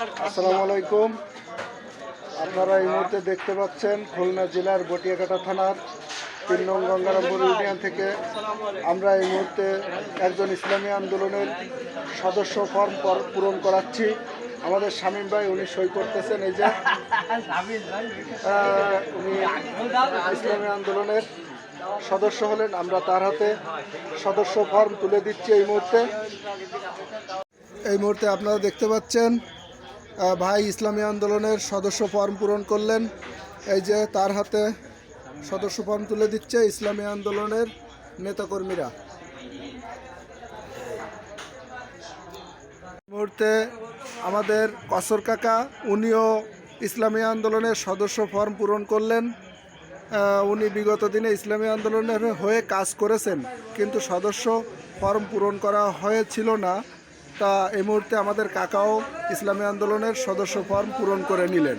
আসসালামু আলাইকুম। আপনারা এই মুহূর্তে দেখতে পাচ্ছেন খুলনা জেলার বটিয়াকাটা থানার তিন নং গঙ্গারামপুর ইউনিয়ন থেকে। আমরা এই মুহূর্তে একজন ইসলামী আন্দোলনের সদস্য ফর্ম পূরণ করাচ্ছি। আমাদের শামীম ভাই, উনি সই করতেছেন এই যে উনি ইসলামী আন্দোলনের সদস্য হলেন, আমরা তার হাতে সদস্য ফর্ম তুলে দিচ্ছি এই মুহূর্তে। এই মুহূর্তে আপনারা দেখতে পাচ্ছেন ভাই ইসলামী আন্দোলনের সদস্য ফর্ম পূরণ করলেন। এই যে তার হাতে সদস্য ফর্ম তুলে দিচ্ছে ইসলামী আন্দোলনের নেতাকর্মীরা। মুহূর্তে আমাদের কসর কাকা, উনিও ইসলামী আন্দোলনের সদস্য ফর্ম পূরণ করলেন। উনি বিগত দিনে ইসলামী আন্দোলনের হয়ে কাজ করেছেন, কিন্তু সদস্য ফর্ম পূরণ করা হয়েছিল না। তা এই মুহূর্তে আমাদের কাকাও ইসলামী আন্দোলনের সদস্য ফর্ম পূরণ করে নিলেন।